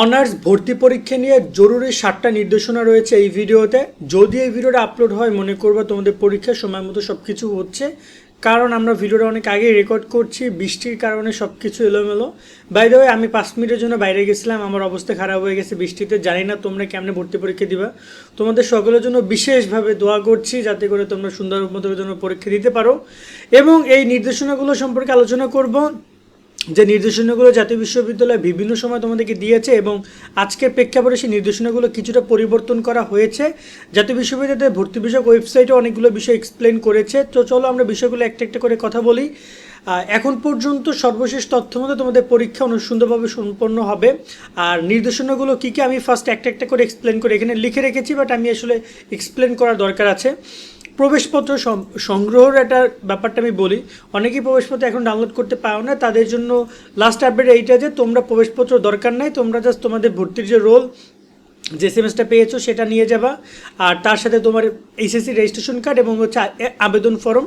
Honours ভর্তি পরীক্ষা নিয়ে জরুরি সাতটা নির্দেশনা রয়েছে এই ভিডিওতে। যদি এই ভিডিওটা আপলোড হয়, মনে করবা তোমাদের পরীক্ষার সময় মতো সব কিছু হচ্ছে। কারণ আমরা ভিডিওটা অনেক আগেই রেকর্ড করছি, বৃষ্টির কারণে সব কিছু এলোমেলো বাই দ্য আমি পাঁচ মিনিটের জন্য বাইরে গেছিলাম, আমার অবস্থা খারাপ হয়ে গেছে, বৃষ্টিতে জানি না তোমরা কেমনে ভর্তি পরীক্ষা দিবা। তোমাদের সকলের জন্য বিশেষভাবে দোয়া করছি, যাতে করে তোমরা সুন্দর মতো জন্য পরীক্ষা দিতে পারো। এবং এই নির্দেশনাগুলো সম্পর্কে আলোচনা করব। যে নির্দেশনাগুলো জাতীয় বিশ্ববিদ্যালয় বিভিন্ন সময় তোমাদেরকে দিয়েছে এবং আজকের প্রেক্ষাপটে সেই নির্দেশনাগুলো কিছুটা পরিবর্তন করা হয়েছে। জাতীয় বিশ্ববিদ্যালয়ের ভর্তি বিষয়ক ওয়েবসাইটে অনেকগুলো বিষয় এক্সপ্লেন করেছে। তো চলো আমরা বিষয়গুলো একটা একটা করে কথা বলি। এখন পর্যন্ত সর্বশেষ তথ্য মতো তোমাদের পরীক্ষা অনুসুন্দরভাবে সম্পন্ন হবে। আর নির্দেশনাগুলো কী কী আমি ফার্স্ট একটা একটা করে এক্সপ্লেন করে এখানে লিখে রেখেছি বাট আমি আসলে এক্সপ্লেন করার দরকার আছে। প্রবেশপত্র সংগ্রহের একটা ব্যাপারটা আমি বলি। অনেকেই প্রবেশপত্র এখন ডাউনলোড করতে পারো না। তাদের জন্য লাস্ট আপডেট এইটা যে তোমরা প্রবেশপত্র দরকার নাই, তোমরা জাস্ট তোমাদের ভর্তির যে রোল যে সেমেস্টার পেয়েছ সেটা নিয়ে যাবা। আর তার সাথে তোমার এইচএসসি রেজিস্ট্রেশন কার্ড এবং হচ্ছে আবেদন ফর্ম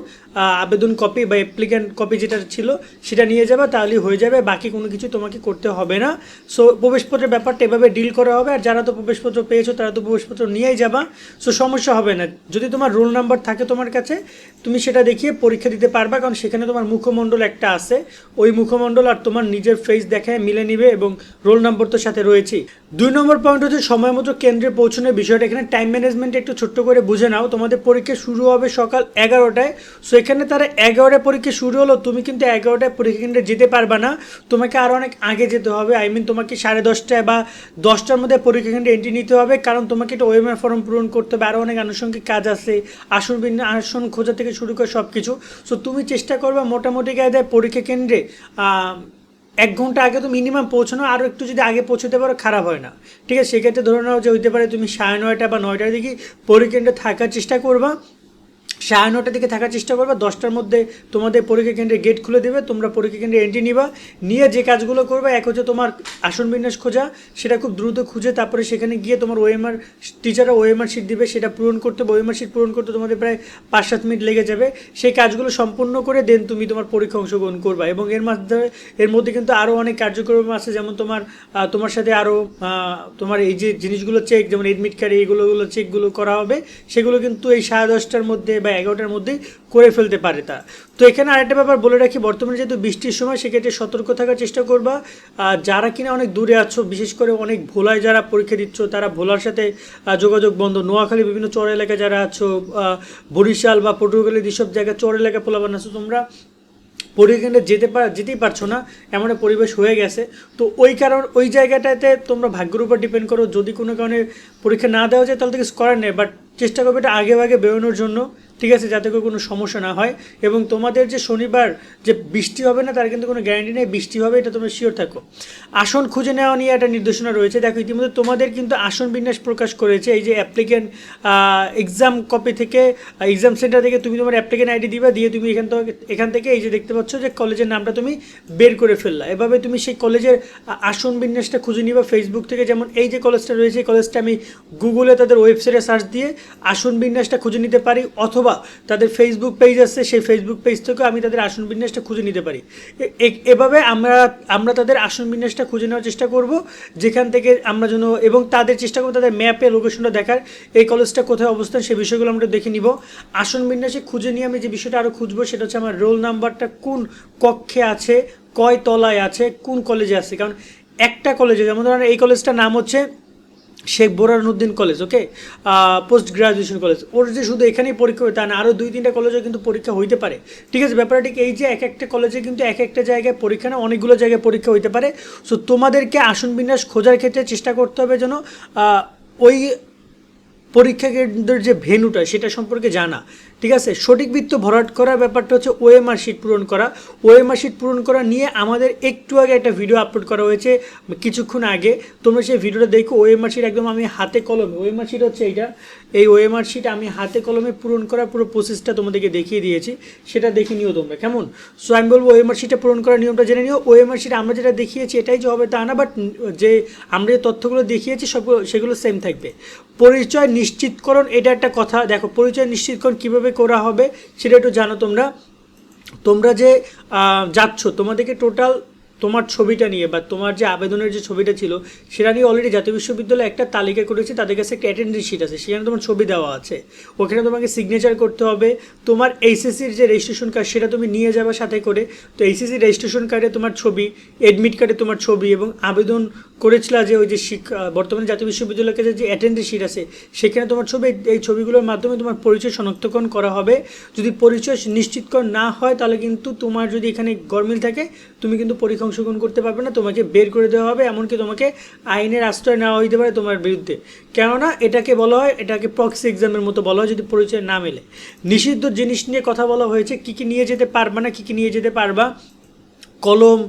আবেদন কপি বা অ্যাপ্লিক্যান্ট কপি যেটা ছিল সেটা নিয়ে যাবা, তাহলেই হয়ে যাবে। বাকি কোনো কিছু তোমাকে করতে হবে না। সো প্রবেশপত্রের ব্যাপারটা এভাবে ডিল করা হবে। আর যারা তো প্রবেশপত্র পেয়েছ, তারা তো প্রবেশপত্র নিয়েই যাবা। সো সমস্যা হবে না। যদি তোমার রোল নাম্বার থাকে তোমার কাছে, তুমি সেটা দেখিয়ে পরীক্ষা দিতে পারবা। কারণ সেখানে তোমার মুখমণ্ডল একটা আছে। ওই মুখমণ্ডল আর তোমার নিজের ফেস দেখায় মিলে নিবে এবং রোল নাম্বার তো সাথে রয়েছেই। দুই নম্বর পয়েন্ট হচ্ছে সময় মতো কেন্দ্রে পৌঁছানোর বিষয়টা। এখানে টাইম ম্যানেজমেন্ট একটু ছোট্ট করে বুঝে নাও। তোমাদের পরীক্ষা শুরু হবে সকাল এগারোটায়। সো এখানে তারা এগারোটায় পরীক্ষা শুরু হলো। তুমি কিন্তু এগারোটায় পরীক্ষা কেন্দ্রে যেতে পারবা না। তোমাকে আরও অনেক আগে যেতে হবে। আই মিন তোমাকে সাড়ে দশটায় বা দশটার মধ্যে পরীক্ষা কেন্দ্রে এন্ট্রি নিতে হবে। কারণ তোমাকে একটা ওএমআর ফর্ম পূরণ করতে হবে। আরও অনেক আনুষঙ্গিক কাজ আছে। আসন আসন খোঁজা থেকে শুরু করে সব কিছু সো তুমি চেষ্টা করবে মোটামুটি কায়দায় পরীক্ষা কেন্দ্রে এক ঘণ্টা আগে তো মিনিমাম পৌঁছানো আরও একটু যদি আগে পৌঁছতে পারো খারাপ হয় না। ঠিক আছে, সেক্ষেত্রে ধরে নাও যে হইতে পারে তুমি সাড়ে নয়টা বা নয়টার দিকে পরীক্ষা থাকার চেষ্টা করবা। সাড়ে নটার দিকে থাকার চেষ্টা করবে, দশটার মধ্যে তোমাদের পরীক্ষা কেন্দ্রে গেট খুলে দেবে, তোমরা পরীক্ষা কেন্দ্রে এন্ট্রি নিবা, নিয়ে যে কাজগুলো করবে, এক হচ্ছে তোমার আসন বিন্যাস খোঁজা, সেটা খুব দ্রুত খুঁজে তারপরে সেখানে গিয়ে তোমার ওএমআর টিচাররা ওএমআর শিট দিবে, সেটা পূরণ করতে ওএমআর শিট পূরণ করতে তোমাদের প্রায় পাঁচ সাত মিনিট লেগে যাবে, সেই কাজগুলো সম্পূর্ণ করে দেন তুমি তোমার পরীক্ষা অংশগ্রহণ করবা এবং এর মাধ্যমে, এর মধ্যে কিন্তু আরও অনেক কার্যক্রম আছে, যেমন তোমার তোমার সাথে আরও তোমার এই যে জিনিসগুলো চেক যেমন এডমিট কার্ড এইগুলোগুলো চেকগুলো করা হবে, সেগুলো কিন্তু এই সাড়ে দশটার মধ্যে বা এগারোটার মধ্যেই করে ফেলতে পারে তা। তো এখানে আরেকটা ব্যাপার বলে রাখি, বর্তমানে যেহেতু বৃষ্টির সময়, সেক্ষেত্রে সতর্ক থাকার চেষ্টা করবা। আর যারা কিনা অনেক দূরে আছো, বিশেষ করে অনেক ভোলায় যারা পরীক্ষা দিচ্ছ, তারা ভোলার সাথে যোগাযোগ বন্ধ, নোয়াখালী বিভিন্ন চর এলাকায় যারা আছো বরিশাল বা পটুয়াখালী যেসব জায়গায় চর এলাকা পোলাবান আছো, তোমরা পরীক্ষা যেতে পার যেতেই পারছ না, এমন একটা পরিবেশ হয়ে গেছে। তো ওই কারণ, ওই জায়গাটাতে তোমরা ভাগ্যের উপর ডিপেন্ড করো, যদি কোনো কারণে পরীক্ষা না দেওয়া যায়, তাহলে তো কিছু করার নেই বাট চেষ্টা করবে এটা আগে আগে বেরোনোর জন্য। ঠিক আছে, যাতে করে কোনো সমস্যা না হয়। এবং তোমাদের যে শনিবার যে বৃষ্টি হবে না, তার কিন্তু কোনো গ্যারান্টি নেই, বৃষ্টি হবে, এটা তোমরা শিওর থাকো। আসন খুঁজে নেওয়া নিয়ে একটা নির্দেশনা রয়েছে। দেখো, ইতিমধ্যে তোমাদের কিন্তু আসন বিন্যাস প্রকাশ করেছে। এই যে অ্যাপ্লিকেন্ট এক্সাম কপি থেকে এক্সাম সেন্টার থেকে তুমি তোমার অ্যাপ্লিকেন্ট আইডি দিবা, দিয়ে তুমি এখান থেকে এখান থেকে এই যে দেখতে পাচ্ছ যে কলেজের নামটা তুমি বের করে ফেললা। এভাবে তুমি সেই কলেজের আসন বিন্যাসটা খুঁজে নিবা ফেসবুক থেকে। যেমন এই যে কলেজটা রয়েছে, এই কলেজটা আমি গুগলে তাদের ওয়েবসাইটে সার্চ দিয়ে আসন বিন্যাসটা খুঁজে নিতে পারি, অথবা তাদের ফেসবুক পেজ আছে, সেই ফেসবুক পেজ থেকেও আমি তাদের আসন বিন্যাসটা খুঁজে নিতে পারি। এভাবে আমরা আমরা তাদের আসন বিন্যাসটা খুঁজে নেওয়ার চেষ্টা করব, যেখান থেকে আমরা যেন, এবং তাদের চেষ্টা করব তাদের ম্যাপে লোকেশনটা দেখার, এই কলেজটা কোথায় অবস্থান সেই বিষয়গুলো আমরা দেখে নিব। আসন বিন্যাসে খুঁজে নিয়ে আমি যে বিষয়টা আরও খুঁজবো, সেটা হচ্ছে আমার রোল নাম্বারটা কোন কক্ষে আছে, কয় তলায় আছে, কোন কলেজে আছে? কারণ একটা কলেজে যেমন ধরেন এই কলেজটার নাম হচ্ছে Sheikh Borhanuddin college okay post graduation college. ওর যে শুধু এখানেই পরীক্ষা হয়, তা না আরও দুই তিনটা কলেজে কিন্তু পরীক্ষা হইতে পারে। ঠিক আছে, ব্যাপারটা ঠিক এই যে এক একটা কলেজে কিন্তু এক একটা জায়গায় পরীক্ষা না, অনেকগুলো জায়গায় পরীক্ষা হইতে পারে। সো তোমাদেরকে আসন বিন্যাস খোঁজার ক্ষেত্রে চেষ্টা করতে হবে যেন ওই পরীক্ষা কেন্দ্রের যে ভেনুটা সেটা সম্পর্কে জানা। ঠিক আছে? সঠিক বৃত্ত ভরাট করার ব্যাপারটা হচ্ছে ওএমআর শিট পূরণ করা। ওএমআর শিট পূরণ করা নিয়ে আমাদের একটু আগে একটা ভিডিও আপলোড করা হয়েছে কিছুক্ষণ আগে। তোমরা সেই ভিডিওটা দেখো, ওএমআর শিট একদম আমি হাতে কলমে, ওএমআর শিট হচ্ছে এইটা। এই ওএমআর শিট আমি হাতে কলমে পূরণ করার পুরো প্রসেসটা তোমাদেরকে দেখিয়ে দিয়েছি। সেটা দেখে নিও তোমরা, কেমন? সো আমি বলব ওএমআর শিটটা পূরণ করার নিয়মটা জেনে নিও। ওএমআর শিট আমরা যেটা দেখিয়েছি এটাই যে হবে তা না বাট যে আমরা যে তথ্যগুলো দেখিয়েছি সবগুলো, সেগুলো সেম থাকবে। পরিচয় নিশ্চিতকরণ, এটা একটা কথা। দেখো, পরিচয় নিশ্চিতকরণ কীভাবে করা হবে সেটা একটু জানো তোমরা। তোমরা যে যাচ্ছ, তোমাদেরকে টোটাল তোমার ছবিটা নিয়ে বা তোমার যে আবেদনের যে ছবিটা ছিল, সেটা নিয়ে অলরেডি জাতীয় বিশ্ববিদ্যালয় একটা তালিকা করেছে, তাদের কাছে একটা অ্যাটেন্ডেন্স শিট আছে, সেখানে তোমার ছবি দেওয়া আছে। ওখানে তোমাকে সিগনেচার করতে হবে। তোমার এইচএসসির যে রেজিস্ট্রেশন কার্ড সেটা তুমি নিয়ে যাবে সাথে করে। তো এইচএসসি রেজিস্ট্রেশন কার্ডে তোমার ছবি এডমিট কার্ডে তোমার ছবি এবং আবেদন করেছিল যে ওই যে শিক্ষা, বর্তমানে জাতীয় বিশ্ববিদ্যালয়ের কাছে যে অ্যাটেন্ডেন্স শিট আছে, সেখানে তোমার ছবি, এই ছবিগুলোর মাধ্যমে তোমার পরিচয় শনাক্তকরণ করা হবে। যদি পরিচয় নিশ্চিতকরণ না হয়, তাহলে কিন্তু তোমার যদি এখানে গরমিল থাকে, তুমি কিন্তু পরীক্ষা অংশগ্রহণ করতে পারবে না, তোমাকে বের করে দেওয়া হবে, এমনকি তোমাকে আইনের আশ্রয় নেওয়া হইতে পারে তোমার বিরুদ্ধে। কেননা এটাকে বলা হয়, এটাকে প্রক্সি এক্সামের মতো বলা হয়, যদি পরিচয় না মেলে। নিষিদ্ধ জিনিস নিয়ে কথা বলা হয়েছে, কী কী নিয়ে যেতে পারবা না, কী কী নিয়ে যেতে পারবা? কলম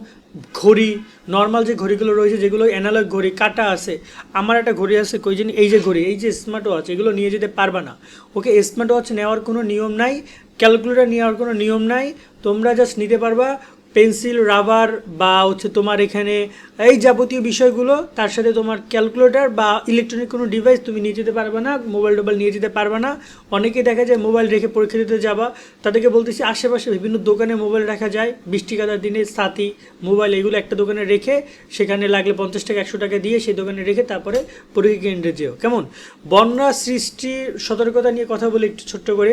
ঘড়ি নর্মাল যে ঘড়িগুলো রয়েছে, যেগুলো অ্যানালগ ঘড়ি, কাটা আছে, আমার একটা ঘড়ি আছে, কই জানি, এই যে ঘড়ি, এই যে স্মার্ট ওয়াচ এগুলো নিয়ে যেতে পারবা না। ওকে স্মার্ট ওয়াচ নেওয়ার কোনো নিয়ম নাই ক্যালকুলেটার নেওয়ার কোনো নিয়ম নাই, তোমরা জাস্ট নিতে পারবা পেন্সিল, রাবার বা হচ্ছে তোমার এখানে এই যাবতীয় বিষয়গুলো, তার সাথে তোমার ক্যালকুলেটার বা ইলেকট্রনিক কোনো ডিভাইস তুমি নিয়ে যেতে পারবে না মোবাইল টোবাইল নিয়ে যেতে পারবে না। অনেকেই দেখা যায় মোবাইল রেখে পরীক্ষা দিতে যাবা, তাদেরকে বলতেছি আশেপাশে বিভিন্ন দোকানে মোবাইল রাখা যায় বৃষ্টি কাদার দিনে সাথী মোবাইল এগুলো একটা দোকানে রেখে, সেখানে লাগলে পঞ্চাশ টাকা, একশো টাকা দিয়ে সেই দোকানে রেখে তারপরে পরীক্ষা কেন্দ্রে যেও। কেমন? বন্যা সৃষ্টির সতর্কতা নিয়ে কথা বলে একটু ছোট্ট করে।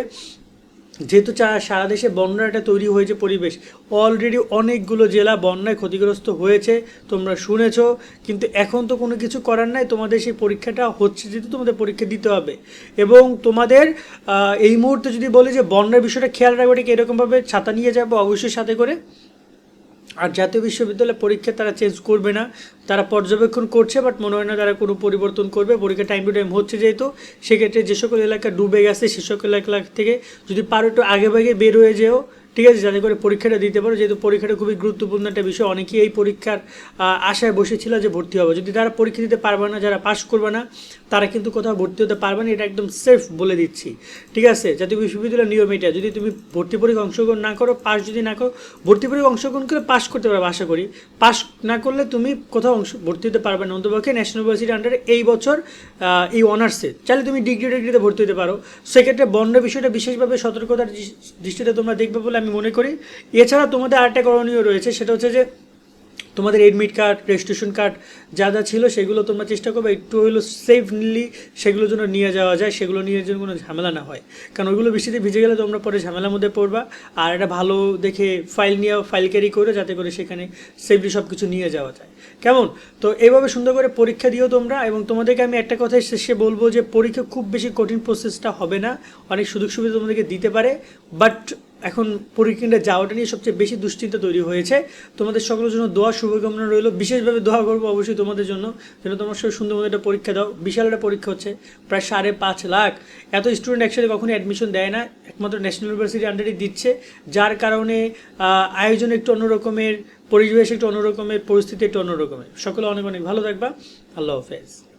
যেহেতু সারা দেশে বন্যাটা তৈরি হয়েছে পরিবেশ অলরেডি অনেকগুলো জেলা বন্যায় ক্ষতিগ্রস্ত হয়েছে, তোমরা শুনেছ, কিন্তু এখন তো কোনো কিছু করার নাই, তোমাদের সেই পরীক্ষাটা হচ্ছে যেহেতু তোমাদের পরীক্ষা দিতে হবে। এবং তোমাদের এই মুহূর্তে যদি বলি যে বন্যার বিষয়টা খেয়াল রাখবে, ঠিক এরকমভাবে ছাতা নিয়ে যাব অবশ্যই সাথে করে। আর জাতীয় বিশ্ববিদ্যালয় পরীক্ষা তারা চেঞ্জ করবে না। তারা পর্যবেক্ষণ করছে বাট মনে হয় না তারা কোনো পরিবর্তন করবে। পরীক্ষা টাইম টু টাইম হচ্ছে যেহেতু, সেক্ষেত্রে যে সকল এলাকা ডুবে গেছে, সে সকল এলাকা থেকে যদি পারো একটু আগে ভাগে বের হয়ে যেও। ঠিক আছে, যাতে করে পরীক্ষাটা দিতে পারো। যেহেতু পরীক্ষাটা খুবই গুরুত্বপূর্ণ একটা বিষয়, অনেকেই এই পরীক্ষার আশায় বসেছিল যে ভর্তি হবে। যদি তারা পরীক্ষা দিতে পারবে না, যারা পাশ করবে না, তারা কিন্তু কোথাও ভর্তি হতে পারবে না, এটা একদম সেফ বলে দিচ্ছি। ঠিক আছে, জাতীয় বিশ্ববিদ্যালয়ের নিয়ম এটা। যদি তুমি ভর্তি পরীক্ষা অংশগ্রহণ না করো পাস যদি না করো, ভর্তি পরীক্ষা অংশগ্রহণ করে পাশ করতে পারবে, আশা করি। পাশ না করলে তুমি কোথাও অংশ, ভর্তি হতে পারবে না। অন্তপক্ষে ন্যাশনাল ইউনিভার্সিটির আন্ডারে এই বছর এই অনার্সে চাইলে তুমি ডিগ্রি ডিগ্রিতে ভর্তি হতে পারো। সেক্ষেত্রে বন্ড বিষয়টা বিশেষভাবে সতর্কতার দৃষ- দৃষ্টিতে তোমরা দেখবে বলে আমি মনে করি। এছাড়া তোমাদের আরেকটা করণীয় রয়েছে, সেটা হচ্ছে যে তোমাদের এডমিট কার্ড রেজিস্ট্রেশন কার্ড যা যা ছিল সেগুলো তোমরা চেষ্টা করবে একটু হইল সেফলি সেগুলো যেন নিয়ে যাওয়া যায়, সেগুলো নিয়ে যেন কোনো ঝামেলা না হয়। কারণ ওইগুলো বৃষ্টিতে ভিজে গেলে তোমরা পরে ঝামেলার মধ্যে পড়বা। আর একটা ভালো দেখে ফাইল নিয়ে ফাইল ক্যারি করে যাতে করে সেখানে সেফলি সব কিছু নিয়ে যাওয়া যায়। কেমন? তো এইভাবে সুন্দর করে পরীক্ষা দিও তোমরা এবং তোমাদেরকে আমি একটা কথাই শেষে বলব যে পরীক্ষা খুব বেশি কঠিন প্রসেসটা হবে না। অনেক সুযোগ সুবিধা তোমাদেরকে দিতে পারে। বাট এখন পরীক্ষা যাওয়াটা নিয়ে সবচেয়ে বেশি দুশ্চিন্তা তৈরি হয়েছে। তোমাদের সকলের জন্য দোয়া, শুভকামনা রইল। বিশেষভাবে দোয়া করব অবশ্যই তোমাদের জন্য। যেন তোমার সঙ্গে সুন্দর মতো একটা পরীক্ষা দাও। বিশাল একটা পরীক্ষা হচ্ছে, প্রায় সাড়ে পাঁচ লাখ। এত স্টুডেন্ট একসাথে কখনো অ্যাডমিশন দেয় না। একমাত্র ন্যাশনাল ইউনিভার্সিটি আন্ডারে দিচ্ছে। যার কারণে আয়োজন একটু অন্যরকমের পরিবেশ একটু অন্যরকমের পরিস্থিতি একটু অন্যরকমের সকলে অনেক অনেক ভালো থাকবা। আল্লাহ হাফেজ।